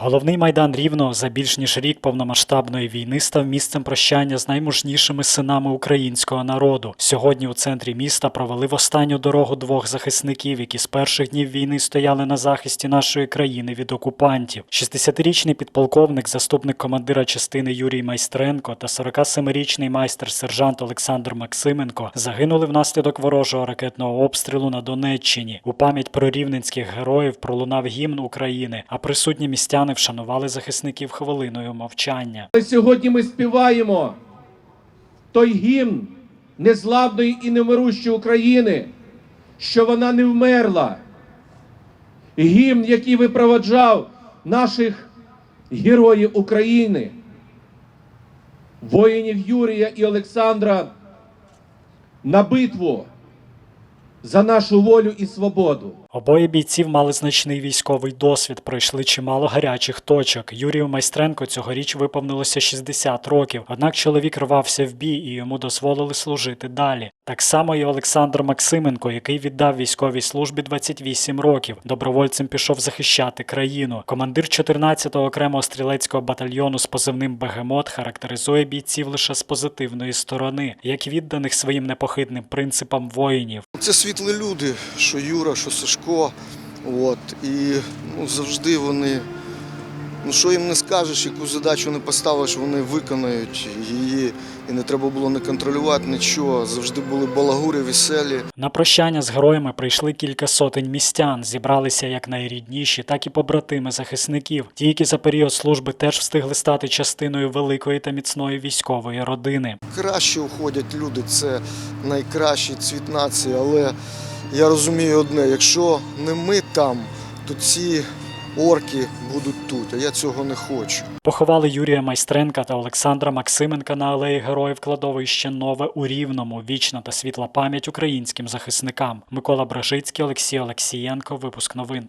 Головний майдан Рівного за більш ніж рік повномасштабної війни став місцем прощання з наймужнішими синами українського народу. Сьогодні у центрі міста провели в останню дорогу двох захисників, які з перших днів війни стояли на захисті нашої країни від окупантів. 60-річний підполковник, заступник командира частини Юрій Майстренко та 47-річний майстер-сержант Олександр Максименко загинули внаслідок ворожого ракетного обстрілу на Донеччині. У пам'ять про рівненських героїв пролунав гімн України, а присутні містяни вшанували захисників хвилиною мовчання. Сьогодні ми співаємо той гімн незламної і немирущої України, що вона не вмерла. Гімн, який випроваджав наших героїв України, воїнів Юрія і Олександра на битву за нашу волю і свободу. Обоє бійців мали значний військовий досвід, пройшли чимало гарячих точок. Юрію Майстренко цьогоріч виповнилося 60 років. Однак чоловік рвався в бій і йому дозволили служити далі. Так само і Олександр Максименко, який віддав військовій службі 28 років. Добровольцем пішов захищати країну. Командир 14-го окремого стрілецького батальйону з позивним Бегемот характеризує бійців лише з позитивної сторони, як відданих своїм непохитним принципам воїнів. Це світлі люди, що Юра, що Сашко. От, і ну, завжди вони, ну що їм не скажеш, яку задачу не поставиш, вони виконають її. І не треба було не контролювати нічого. Завжди були балагури, веселі. На прощання з героями прийшли кілька сотень містян. Зібралися як найрідніші, так і побратими захисників. Ті, які за період служби теж встигли стати частиною великої та міцної військової родини. Краще уходять люди, це найкращий цвіт нації. Але я розумію одне: якщо не ми там, то ці орки будуть тут. А я цього не хочу. Поховали Юрія Майстренка та Олександра Максименка на алеї Героїв кладовище Нове у Рівному. Вічна та світла пам'ять українським захисникам. Микола Бражицький, Олексій Олексієнко. Випуск новин.